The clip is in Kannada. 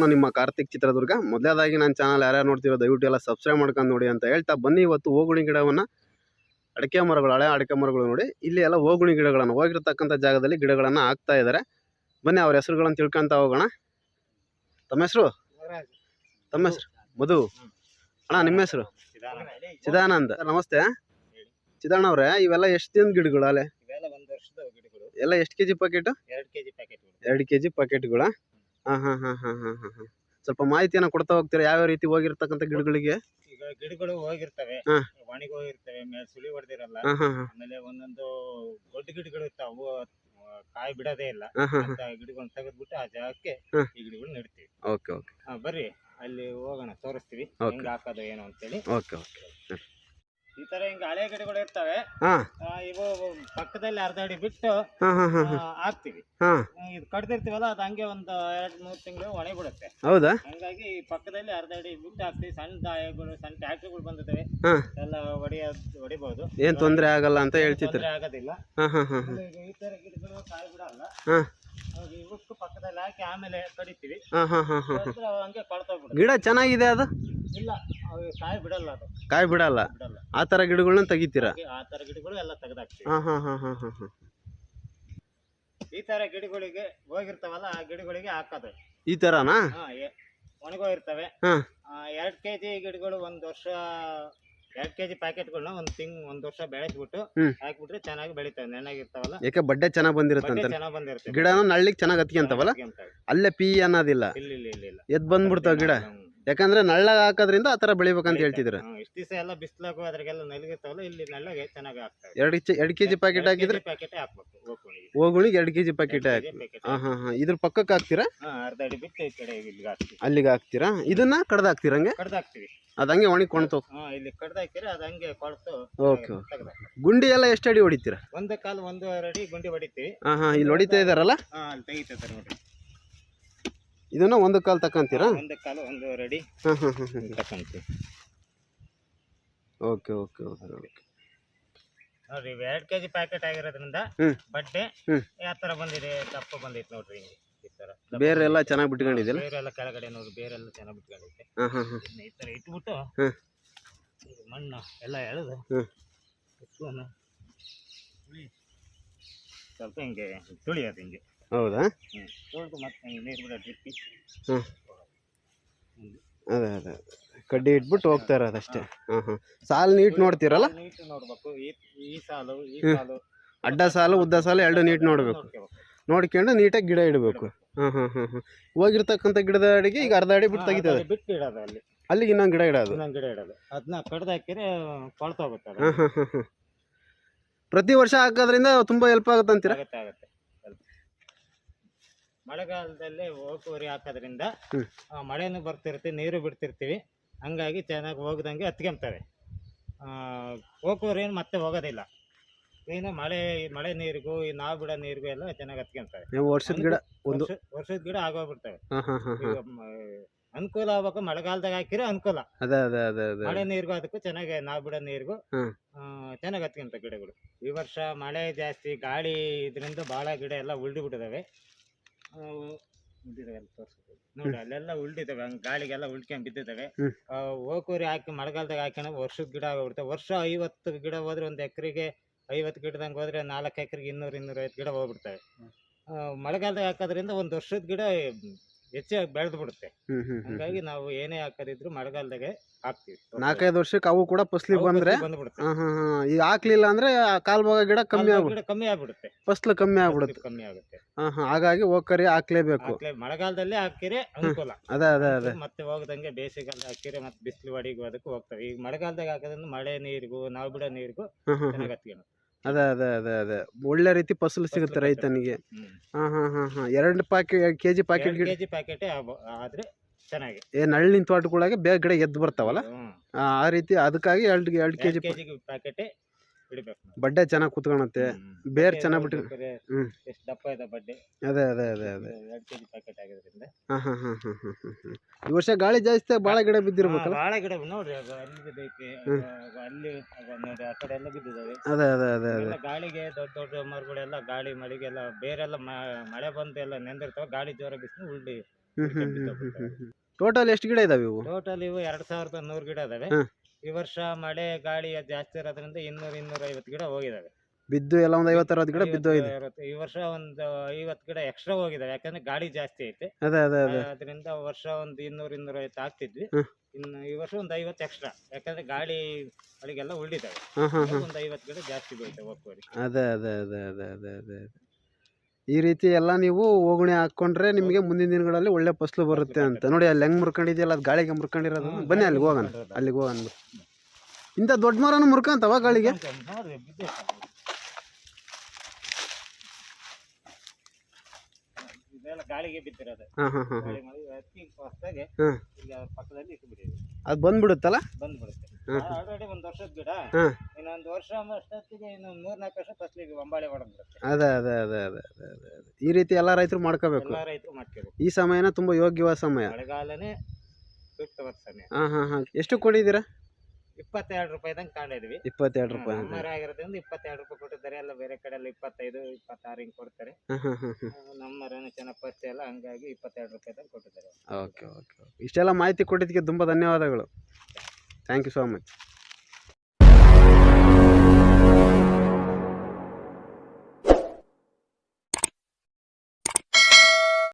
ನಾನು ನಿಮ್ಮ ಕಾರ್ತಿಕ್ ಚಿತ್ರದುರ್ಗ. ಮೊದಲೇದಾಗಿ ನನ್ನ ಚಾನಲ್ ಯಾರ್ಯಾರು ನೋಡ್ತಿರೋ ದಯವಿಟ್ಟು ಎಲ್ಲ ಸಬ್ಸ್ಕ್ರೈಬ್ ಮಾಡ್ಕೊಂಡು ನೋಡಿ ಅಂತ ಹೇಳ್ತಾ ಬನ್ನಿ. ಇವತ್ತು ಹೋಗುಣಿ ಗಿಡವನ್ನು ಅಡಿಕೆ ಮರಗಳು ಹಳೆ ಅಡಿಕೆ ಮರಗಳು ನೋಡಿ. ಇಲ್ಲಿ ಎಲ್ಲ ಹೋಗುಣಿ ಗಿಡಗಳನ್ನು ಹೋಗಿರ್ತಕ್ಕಂಥ ಜಾಗದಲ್ಲಿ ಗಿಡಗಳನ್ನು ಹಾಕ್ತಾ ಇದ್ದಾರೆ ಬನ್ನಿ ಅವ್ರ ಹೆಸರುಗಳನ್ನು ತಿಳ್ಕೊಂತ ಹೋಗೋಣ. ತಮ್ಮ ಹೆಸರು? ತಮ್ಮ ಹೆಸರು? ಮಧು. ಅಣ್ಣ ನಿಮ್ಮ ಹೆಸರು? ಚಿದಾನಂದ. ನಮಸ್ತೆ. ಚಿದಾಣ ಅವ್ರೆ ಇವೆಲ್ಲ ಎಷ್ಟು ದಿನ ಗಿಡಗಳು ಅಲೆ? ಇವೆಲ್ಲ ಒಂದು ವರ್ಷದ ಗಿಡಗಳು. ಎಲ್ಲ ಎಷ್ಟು ಕೆ ಜಿ ಪ್ಯಾಕೆಟ್ ಎರಡು ಕೆಜಿ ಪ್ಯಾಕೆಟ್ ಎರಡು ಕೆ ಜಿ ಪ್ಯಾಕೆಟ್ಗಳ ಹಾಂ ಹಾಂ ಹಾಂ ಹಾಂ ಹಾಂ ಹಾಂ ಹಾಂ. ಸ್ವಲ್ಪ ಮಾಹಿತಿಯನ್ನ ಕೊಡ್ತಾ ಹೋಗ್ತೀರಾ? ಯಾವ್ಯಾವ ರೀತಿ ಹೋಗಿರ್ತಕ್ಕಂಥ ಗಿಡಗಳಿಗೆ? ಈಗ ಗಿಡಗಳು ಹೋಗಿರ್ತವೆ. ವಾಣಿಗೆ ಒಣಗಿ ಹೋಗಿರ್ತವೆ ಮೇಲೆ ಸುಳಿ ಹೊಡೆದಿರಲ್ಲ. ಹಾಂ ಹಾಂ ಹಾಂ. ಆಮೇಲೆ ಒಂದೊಂದು ದೊಡ್ಡ ಗಿಡಗಳು ಇರ್ತಾವ. ಅವು ಆ, ಕಾಯಿ ಬಿಡೋದೇ ಇಲ್ಲ. ಹಾಂ ಹಾಂ ಹಾಂ. ಅಂತ ಗಿಡಗಳನ್ನ ತೆಗೆದ್ಬಿಟ್ಟು ಆ ಜಾಗಕ್ಕೆ ಹಾ. ಈ ಗಿಡಗಳು ನೆಡ್ತೀವಿ. Okay okay. ಹಾ, ಬರ್ರಿ. ಅಲ್ಲಿ ಹೋಗೋಣ. ತೋರಿಸ್ತೀವಿ. Okay. ಹೆಂಗ್ ಹಾಕೋದು ಏನು ಅಂತೇಳಿ. Okay okay. ತರ ಹಿಂಗ ಹಳೆ ಗಿಡಗಳು ಇರ್ತವೆ. ಹಾಂ. ಆ, ಇವು ಪಕ್ಕದಲ್ಲಿ ಅರ್ಧ ಅಡಿ ಬಿಟ್ಟು ಹಾ ಹಾಂ ಹಾಂ ಆ, ಹಾಕ್ತಿವಿ. ಹಾಂ. ಇದು ಕಡ್ದಿರ್ತೀವಲ್ಲ ಅದು ಹಂಗೆ ಒಂದು ಎರಡ್ ಮೂರ್ ತಿಂಗಳು ಒಣಗಿ ಬಿಡುತ್ತೆ. ಹೌದಾ? ಹಂಗಾಗಿ ಈ ಪಕ್ಕದಲ್ಲಿ ಅರ್ಧ ಅಡಿ ಬಿಟ್ಟು ಹಾಕ್ತಿವಿ. ಸಣ್ಣ ದಾಯಗಳು ಸಣ್ಣ ಟ್ಯಾಕ್ಟ್ರಿಗಳು ಬಂದಿದ್ದಾವೆ. ಹಾಂ. ಎಲ್ಲ ಹೊಡಿಯೋದು ಹೊಡಿಬಹುದು ಏನ್ ತೊಂದರೆ ಆಗಲ್ಲ ಅಂತ ಹೇಳ್ತಿದ್ರು. ತೊಂದ್ರೆ ಆಗೋದಿಲ್ಲ. ಹಾಂ ಹಾಂ ಹಾಂ ಹಾಂ. ಆಮೇಲೆ ಈಗ ಈ ತರ ಗಿಡಗಳು ಕಾಯಿ ಬಿಡಲ್ಲ. ಹಾಂ. ಅವಾಗ ಇವಕ್ಕೂ ಪಕ್ಕದಲ್ಲಿ ಹಾಕಿ ಆಮೇಲೆ ಕಡಿತೀವಿ. ಹಾ ಹಾ ಹಾ ಹಾ ಹಂಗೆ ಕೊಳ್ತೋಗ್ಬಿಡುತ್ತೆ. ಗಿಡ ಚೆನ್ನಾಗಿದೆ ಅದು? ಇಲ್ಲ. ಕಾಯಿ ಬಿಡಲ್ಲ ಅದು. ಕಾಯಿ ಬಿಡಲ್ಲ? ಬಿಡಲ್ಲ. ಆ ತರ ಗಿಡಗಳನ್ನ ತೆಗಿತೀರಾ? ಆ ತರ ಗಿಡಗಳು ಎಲ್ಲ ತೆಗೆದಾಕ್ತಿವಿ. ಹಾಂ ಹಾಂ ಹಾಂ ಹಾಂ ಹಾಂ ಹಾಂ. ಈ ತರ ಗಿಡಗಳಿಗೆ ಹೋಗಿರ್ತಾವಲ್ಲ ಆ ಗಿಡಗಳಿಗೆ ಹಾಕೋದು. ಈ ತರನಾ? ಹಾ ಒಣಗೋಗಿರ್ತವೆ. ಹಾಂ. ಎರಡು ಕೆ ಜಿ ಗಿಡಗಳು ಒಂದು ವರ್ಷ ಎರಡ್ ಕೆಜಿ ಪ್ಯಾಕೆಟ್ ಪ್ಯಾಕೆಟ್ಗಳನ್ನ ಒಂದು ತಿಂಗ್ ಒಂದು ವರ್ಷ ಬೆಳೆಸ್ಬಿಟ್ಟು ಹ್ಮ್. ಹಾಕ್ಬಿಟ್ರೆ ಚೆನ್ನಾಗಿ ಬೆಳಿತಾವೆ. ನೆನಾಗಿರ್ತಾವಲ್ಲ. ಯಾಕೆ ಬಡ್ಡೆ ಚೆನ್ನಾಗಿ ಬಂದಿರುತ್ತೆ ಬಡ್ಡೆ ಅಂತ ಚೆನ್ನಾಗಿ ಬಂದಿರುತ್ತೆ. ಗಿಡನ ನಳ್ಳಿಗೆ ಚೆನ್ನಾಗಿ ಹತ್ಕೊಂತವಲ್ಲ? ಹತ್ಕೊಂತವೆ. ಅಲ್ಲೇ ಪಿ ಅನ್ನೋದಿಲ್ಲ. ಇಲ್ಲ ಇಲ್ಲ ಇಲ್ಲ ಇಲ್ಲ. ಎದ್ದು ಬಂದ್ಬಿಡ್ತಾವ ಗಿಡ? ಹ್ಮ್. ಯಾಕಂದ್ರೆ ನಳ್ಳಗ ಹಾಕೋದ್ರಿಂದ ಆ ಥರ ಬೆಳಿಬೇಕಂತ ಹೇಳ್ತಿದ್ರು ಇಷ್ಟು ದಿವಸ ಎಲ್ಲ ಬಿಸ್ಲಾಗು ಅದ್ರಾಗೆಲ್ಲ ನಲಗಿರ್ತಾವಲ್ಲ ಇಲ್ಲಿ ನೆಲ್ಲಗೆ ಚೆನ್ನಾಗಿ ಆಗ್ತವೆ ಎರಡು ಕೆಜಿ ಎರಡು ಕೆ ಜಿ ಪ್ಯಾಕೆಟ್ ಹಾಕಿದ್ರೆ ಪ್ಯಾಕೆಟ್ ಹಾಕ್ಬೇಕು ಹೋಗುಣಿಗೆ ಎರಡು ಕೆ ಜಿ ಪ್ಯಾಕೆಟ್ ಹಾಕಿ ಹಾಂ ಹಾಂ ಹಾಂ ಇದ್ರ ಪಕ್ಕಕ್ಕೆ ಹಾಕ್ತೀರಾ? ಅರ್ಧ ಅಡಿ ಬಿಟ್ಟು ಈ ಕಡೆ ಇಲ್ಲಿಗೆ ಹಾಕ್ತೀವಿ. ಅಲ್ಲಿಗೆ ಹಾಕ್ತೀರಾ? ಇದನ್ನ ಕಡ್ದು ಹಾಕ್ತೀರಾ ಹಂಗೆ? ಕಡ್ದು ಹಾಕ್ತಿವಿ. ಅದು ಹಂಗೆ ಒಣಗಿ ಕೊಣ್ತು. ಹಾ ಇಲ್ಲಿ ಕಡ್ದು ಹಾಕಿದ್ರೆ ಅದು ಹಂಗೆ ಕೊಳ್ತು ಓಕೆ ತೆಗ್ದು ಗುಂಡಿ ಎಲ್ಲ ಎಷ್ಟು ಅಡಿ ಹೊಡಿತೀರಾ? ಒಂದು ಕಾಲು ಒಂದು ಅಡಿ ಗುಂಡಿ ಹೊಡಿತೀವಿ. ಹಾಂ ಹಾಂ ಇಲ್ಲಿ ಹೊಡಿತಾ ಇದಾರಲ್ಲ? ಹಾ ಅಲ್ಲಿ ತೆಗಿತೈತೆ ನೋಡ್ರಿ. ಇದನ್ನ ಒಂದು ಕಾಲು ತಕೊಂತೀರಾ? ಒಂದು ಕಾಲು ಒಂದು ರೆಡಿ ಹಾಂ ಹಾಂ ಹಾಂ ಹಾಂ. ತಕ್ಕಂತೀವಿ ಓಕೆ ಓಕೆ ಓಕೆ ಓಕೆ. ನೋಡ್ರಿ ಇವು ಎರಡು ಕೆಜಿ ಪ್ಯಾಕೆಟ್ ಆಗಿರೋದ್ರಿಂದ. ಬಟ್ಟೆ. ಯಾವ ತರ ಬಂದಿದೆ ದಪ್ಪ ಬಂದೈತೆ ನೋಡ್ರಿ ಹಿಂಗೆ ಈ ತರ ಬೇರೆ ಎಲ್ಲ ಚೆನ್ನಾಗಿ ಬಿಟ್ಕೊಂಡಿದ್ದಿಲ್ಲ ಬೇರೆಲ್ಲ ಕೆಳಗಡೆ ನೋಡ್ರಿ ಬೇರೆಲ್ಲ ಚೆನ್ನಾಗಿ ಬಿಟ್ಕೊಂಡೈತೆ ಹಾಂ ಹಾಂ ಈ ತರ ಇಟ್ಬಿಟ್ಟು ಮಣ್ಣು ಎಲ್ಲ ಎಳೆದು ಇಟ್ಕೊಂಡು ಸ್ವಲ್ಪ ಹಿಂಗೆ ತುಳಿಯೋದು ಹಿಂಗೆ. ಹೌದಾ? ಹಾಂ. ಅದೇ ಅದೇ. ಕಡ್ಡಿ ಇಟ್ಬಿಟ್ಟು ಹೋಗ್ತಾ ಇರೋದು ಅಷ್ಟೇ. ಹಾಂ. ಹಾಂ ಸಾಲು ನೀಟ್ ನೋಡ್ತೀರಲ್ಲ? ಅಡ್ಡ ಸಾಲು ಉದ್ದ ಸಾಲು ಎರಡು ನೀಟ್ ನೋಡಬೇಕು. ನೋಡ್ಕೊಂಡು ನೀಟಾಗಿ ಗಿಡ ಇಡಬೇಕು. ಹಾಂ ಹಾಂ ಹಾಂ ಹಾಂ ಹೋಗಿರ್ತಕ್ಕಂಥ ಗಿಡದ ಅಡಿಗೆ ಈಗ ಅರ್ಧ ಅಡಿ ಬಿಟ್ಟು ತೆಗಿತದೆ. ಬಿಟ್ಟು ಇಡೋದು ಅಲ್ಲಿ. ಅಲ್ಲಿಗೆ ಇನ್ನೊಂದು ಗಿಡ ಇಡೋದು. ಇನ್ನೊಂದು ಗಿಡ ಇಡೋದು. ಅದನ್ನ ಕಡ್ದು ಹಾಕಿದ್ರೆ ಕೊಳ್ತೋಗುತ್ತೆ ಅದು. ಹಾಂ ಹಾಂ ಹಾಂ ಹಾಂ ಪ್ರತಿ ವರ್ಷ ಹಾಕೋದ್ರಿಂದ ತುಂಬ ಹೆಲ್ಪ್ ಆಗುತ್ತೆ ಅಂತೀರಾ? ಆಗುತ್ತೆ. ಮಳೆಗಾಲದಲ್ಲಿ ಹೋಗುವರಿ ಹಾಕೋದ್ರಿಂದ ಆ, ಮಳೆನೂ ಬರ್ತಿರುತ್ತೆ ನೀರು ಬಿಡ್ತಿರ್ತೀವಿ. ಹಂಗಾಗಿ ಚೆನ್ನಾಗಿ ಹೋಗ್ದಂಗೆ ಹತ್ಕೊಂತವೆ ಹೋಗುವರಿ ಏನು ಮತ್ತೆ ಹೋಗೋದಿಲ್ಲ. ಏನು ಮಳೆ ಮಳೆ ನೀರಿಗೂ ಈ ನಾವು ಬಿಡೋ ನೀರಿಗೂ ಎಲ್ಲ ಚೆನ್ನಾಗಿ ಹತ್ಕೊಂತವೆ ನೀವು ವರ್ಷದ ಗಿಡ ಒಂದು ವರ್ಷದ ಗಿಡ ಆಗೋಗ್ಬಿಡ್ತವೆ. ಅನುಕೂಲ ಆಗ್ಬೇಕು ಮಳೆಗಾಲದಾಗ ಹಾಕಿರೋ ಅನುಕೂಲ. ಮಳೆ ನೀರಿಗೂ ಅದಕ್ಕೂ ಚೆನ್ನಾಗಿ ನಾವು ಬಿಡೋ ನೀರಿಗೂ ಚೆನ್ನಾಗ್ ಚೆನ್ನಾಗಿ ಹತ್ಕೊಂತ ಗಿಡಗಳು. ಈ ವರ್ಷ ಮಳೆ ಜಾಸ್ತಿ ಗಾಳಿ ಇದರಿಂದ ಭಾಳ ಗಿಡ ಎಲ್ಲ ಉಲ್ಡಿ ಬಿಟ್ಟಿದಾವೆ. ನೋಡಿ ಅಲ್ಲೆಲ್ಲ ಉಲ್ಡಿದಾವೆ ಹಂಗೆ ಗಾಳಿಗೆಲ್ಲ ಉಳ್ಕೊಂಡ್ ಬಿದ್ದಿದ್ದಾವೆ. ಆ ಹೋಕೂರಿ ಹಾಕಿ ಮಳೆಗಾಲದಾಗ ಹಾಕ್ಯಣ ವರ್ಷದ ಗಿಡ ಆಗೋಗ್ಬಿಡುತ್ತೆ. ವರ್ಷ ಐವತ್ತು ಗಿಡ ಹೋದ್ರೆ ಒಂದು ಎಕರೆಗೆ ಐವತ್ತು ಗಿಡದಂಗೆ ಹೋದ್ರೆ ನಾಲ್ಕು ಎಕರೆಗೆ ಇನ್ನೂರು ಇನ್ನೂರೈವತ್ತು ಗಿಡ ಹೋಗ್ಬಿಡ್ತವೆ. ಮಳೆಗಾಲದಾಗ ಹಾಕೋದ್ರಿಂದ ಒಂದು ವರ್ಷದ ಗಿಡ ಹೆಚ್ಚಾಗಿ ಬೆಳೆದು ಬಿಡುತ್ತೆ. ಹಾಗಾಗಿ ನಾವು ಏನೇ ಹಾಕದಿದ್ರು ಮಳೆಗಾಲದಾಗೆ ಹಾಕ್ತಿವಿ. ನಾಲ್ಕೈದು ವರ್ಷಕ್ಕೆ ಅವು ಕೂಡ ಫಸ್ಲಿ ಬಂದ್ರೆ ಬಂದರೆ ಫಸ್ಲಿಗೆ ಬಂದ್ಬಿಡುತ್ತೆ. ಹಾ ಹಾಂ ಹಾಂ. ಈಗ ಹಾಕ್ಲಿಲ್ಲ ಅಂದ್ರೆ ಆ ಭಾಗ ಗಿಡ ಕಮ್ಮಿ ಕಾಲ್ಬಾಗ ಆಗ್ಬಿಡುತ್ತೆ. ಗಿಡ ಕಮ್ಮಿ ಆಗ್ಬಿಡುತ್ತೆ. ಫಸ್ಲು ಕಮ್ಮಿ ಆಗ್ಬಿಡುತ್ತೆ. ಕಮ್ಮಿ ಆಗುತ್ತೆ. ಹಾಂ ಹಾಂ ಹಾಗಾಗಿ ಹೋಗ್ಕರಿ ಹಾಕ್ಲೇಬೇಕು. ಹಾಕ್ಲೆ ಮಳೆಗಾಲದಲ್ಲೇ ಹಾಕಿರೆ ಅನುಕೂಲ. ಅದೇ ಅದೇ ಅದೇ. ಮತ್ತೆ ಹೋಗದಂಗೆ ಬೇಸಿಗೆಗಾಲ ಹಾಕಿರೆ ಮತ್ತೆ ಬಿಸಿಲು ಅಡಿಗೂ ಅದಕ್ಕೂ ಹೋಗ್ತವೆ. ಈಗ ಮಳೆಗಾಲದಾಗ ಹಾಕೋದ್ರಿಂದ ಮಳೆ ನೀರಿಗೂ ನಾವು ಬಿಡೋ ನೀರಿಗೂ ಹಾಂ ಹಾಂ ಚೆನ್ನಾಗಿ ಹತ್ಕೊಂಡು ಅದೇ ಅದೇ ಅದೇ ಅದೇ. ಒಳ್ಳೆ ರೀತಿ ಫಸಲು ಸಿಗುತ್ತೆ ರೈತನಿಗೆ. ಹಾಂ ಹಾಂ ಹಾಂ ಹಾಂ. ಎರಡು ಪ್ಯಾಕೆಟ್ ಕೆಜಿ ಪ್ಯಾಕೆಟ್ ಗಿಡ ಕೆಜಿ ಪ್ಯಾಕೆಟೇ ಆದ್ರೆ ಚೆನ್ನಾಗಿ. ಏ ನಳ್ಳಿನ ತೋಟಗಳಾಗೆ ಬೇಗ ಗಿಡ ಎದ್ದು ಬರ್ತಾವಲ್ಲ? ಆ ಆ ರೀತಿ ಅದಕ್ಕಾಗಿ ಎರಡು ಎರಡು ಕೆ ಜಿ ಕೆಜಿ ಪ್ಯಾಕೆಟೇ ಬಿಡಬೇಕು ಬಡ್ಡೆ ಚೆನ್ನಾಗಿ ಕುತ್ಕೊಳತ್ತೆ. ಬೇರ್ ಚೆನ್ನಾಗಿ ಬಿಟ್ಟು. ಎಷ್ಟು ದಪ್ಪ ಇದೆ ಬಡ್ಡೆ. ಅದೇ ಅದೇ ಅದೇ ಅದೇ. ಎರಡು ಪ್ಯಾಕೆಟ್ ಆಗಿರೋದ್ರಿಂದ. ಹಾಂ ಹಾಂ ಹಾಂ ಹಾಂ ಹಾಂ ಹಾಂ ಈ ವರ್ಷ ಗಾಳಿ ಜಾಸ್ತಿ ಭಾಳ ಗಿಡ ಬಿದ್ದಿರ್ಬೇಕಲ್ಲ? ಬಾಳೆ ಗಿಡ ನೋಡ್ರಿ ಅದು ಅಲ್ಲಿ ಬಿದ್ದೈತಿ. ಅದು ಅಲ್ಲಿ ಅದು ನೋಡಿ ಆ ಕಡೆ ಎಲ್ಲ ಬಿದ್ದಿದ್ದಾವೆ. ಅದೇ ಅದೇ ಅದೇ ಅದೇ. ಎಲ್ಲ ಗಾಳಿಗೆ ದೊಡ್ಡ ದೊಡ್ಡ ಮರಗಳೆಲ್ಲ ಗಾಳಿ ಮಳೆಗೆಲ್ಲ ಬೇರೆಲ್ಲ ಮ- ಮಳೆ ಬಂದು ಎಲ್ಲ ನೆಂದಿರ್ತಾವ. ಗಾಳಿ ಜೋರ ಬಿಸಿಲು ಉಲ್ಡಿ ಹ್ಞೂ ಹ್ಞೂ ಹ್ಞೂ ಹ್ಞೂ ಹ್ಞೂ ಟೋಟಲ್ ಎಷ್ಟು ಗಿಡ ಇದಾವೆ ಇವು? ಟೋಟಲ್ ಇವು ಎರಡ್ ಸಾವಿರದ ನೂರು ಗಿಡ ಇದಾವೆ. ಈ ವರ್ಷ ಮಳೆ ಗಾಳಿ ಜಾಸ್ತಿ ಇರೋದ್ರಿಂದ ಇನ್ನೂರ ಇನ್ನೂರ ಐವತ್ತು ಗಿಡ ಹೋಗಿದಾವೆ. ಬಿದ್ದು ಎಲ್ಲ ಒಂದು ಐವತ್ತು ಅರವತ್ತು ಗಿಡ ಬಿದ್ದು ಹೋಗಿದೆ. ಈ ವರ್ಷ ಒಂದು ಐವತ್ತು ಗಿಡ ಎಕ್ಸ್ಟ್ರಾ ಹೋಗಿದಾವೆ ಯಾಕಂದ್ರೆ ಗಾಳಿ ಜಾಸ್ತಿ ಐತೆ. ಅದೇ ಅದೇ ಅದೇ. ಅದರಿಂದ ವರ್ಷ ಒಂದು ಇನ್ನೂರ ಇನ್ನೂರ ಐವತ್ತು ಹಾಕ್ತಿದ್ವಿ. ಇನ್ನು ಈ ವರ್ಷ ಒಂದು ಐವತ್ತು ಎಕ್ಸ್ಟ್ರಾ ಯಾಕಂದ್ರೆ ಗಾಳಿ ಅಲ್ಲಿಗೆಲ್ಲ ಉಳಿದಾವೆ ಹಾಂ ಹಾಂ ಹಾಂ. ಒಂದು ಐವತ್ತು ಗಿಡ ಜಾಸ್ತಿ ಬೀಳುತ್ತೆ ಒಕ್ಕುವರಿ ಅದೇ ಅದೇ ಅದೇ ಅದೇ ಅದೇ ಅದೇ ಅದೇ. ಈ ರೀತಿ ಎಲ್ಲ ನೀವು ಹೋಗುಣಿ ಹಾಕ್ಕೊಂಡ್ರೆ ನಿಮಗೆ ಮುಂದಿನ ದಿನಗಳಲ್ಲಿ ಒಳ್ಳೆ ಫಸಲು ಬರುತ್ತೆ ಅಂತ. ನೋಡಿ ಅಲ್ಲಿ ಹೆಂಗ್ ಮುರ್ಕೊಂಡಿದೆಯಲ್ಲ ಅದು ಗಾಳಿಗೆ ಮುರ್ಕೊಂಡಿರೋದು. ಬನ್ನಿ ಅಲ್ಲಿಗೆ ಹೋಗೋಣ. ಅಲ್ಲಿಗೆ ಹೋಗೋಣ. ಇಂಥ ದೊಡ್ಡ ಮರನ ಮುರ್ಕಂತವ ಗಾಳಿಗೆ? ಹಾಂ ಹಾಂ ಹಾಂ ಹಾಂ. ಅದು ಬಂದ್ಬಿಡುತ್ತಲ್ಲ? ಬಂದ್ಬಿಡುತ್ತೆ. ಆಲ್ರೆಡಿ ಒಂದು ವರ್ಷದ ಗಿಡ. ಇನ್ನೊಂದು ವರ್ಷ ಅಷ್ಟೊತ್ತಿಗೆ ಇನ್ನು ಮೂರ್ನಾಲ್ಕು ವರ್ಷ ಫಸಲಿಗೆ ಬಂಬಾಳೆ ಹೊಡೆದ್ಬಿಡುತ್ತೆ ಅದೇ ಅದೇ ಅದೇ ಅದೇ ಅದೇ ಅದೇ ಅದೇ. ಈ ರೀತಿ ಎಲ್ಲ ರೈತರು ಮಾಡ್ಕೋಬೇಕು. ಎಲ್ಲ ರೈತರು ಮಾಡ್ಕೋಬೇಕು. ಈ ಸಮಯನ ತುಂಬ ಯೋಗ್ಯವಾದ ಸಮಯ. ಮಳೆಗಾಲನೇ ಸೂಕ್ತವಾದ ಸಮಯ. ಹಾಂ ಹಾಂ ಹಾಂ. ಎಷ್ಟು ಕೊಡಿದ್ದೀರಾ ಇಪ್ಪತ್ತೆರಡು ರೂಪಾಯಿದಂಗೆ ತಗೊಂಡಿದ್ವಿ ಇಪ್ಪತ್ತೆರಡು ರೂಪಾಯಿ ಆಗಿರೋದ್ರಿಂದ ಇಪ್ಪತ್ತೆರಡು ರೂಪಾಯಿ ಕೊಟ್ಟಿದ್ದಾರೆ. ಎಲ್ಲ ಬೇರೆ ಕಡೆ ಎಲ್ಲ ಇಪ್ಪತ್ತೈದು ಇಪ್ಪತ್ತಾರು ಹಿಂಗೆ ಕೊಡ್ತಾರೆ. ನಮ್ಮ ಮರನೇ ಚೆನ್ನಾಗಿ ಪರಿಚಯ ಎಲ್ಲ ಹಂಗಾಗಿ ಇಪ್ಪತ್ತೆರಡು ರೂಪಾಯಿದಂಗೆ ಕೊಟ್ಟಿದ್ದಾರೆ. Okay okay. ಇಷ್ಟೆಲ್ಲ ಮಾಹಿತಿ ಕೊಟ್ಟಿದ್ದಕ್ಕೆ ತುಂಬ ಧನ್ಯವಾದಗಳು. Thank you so much.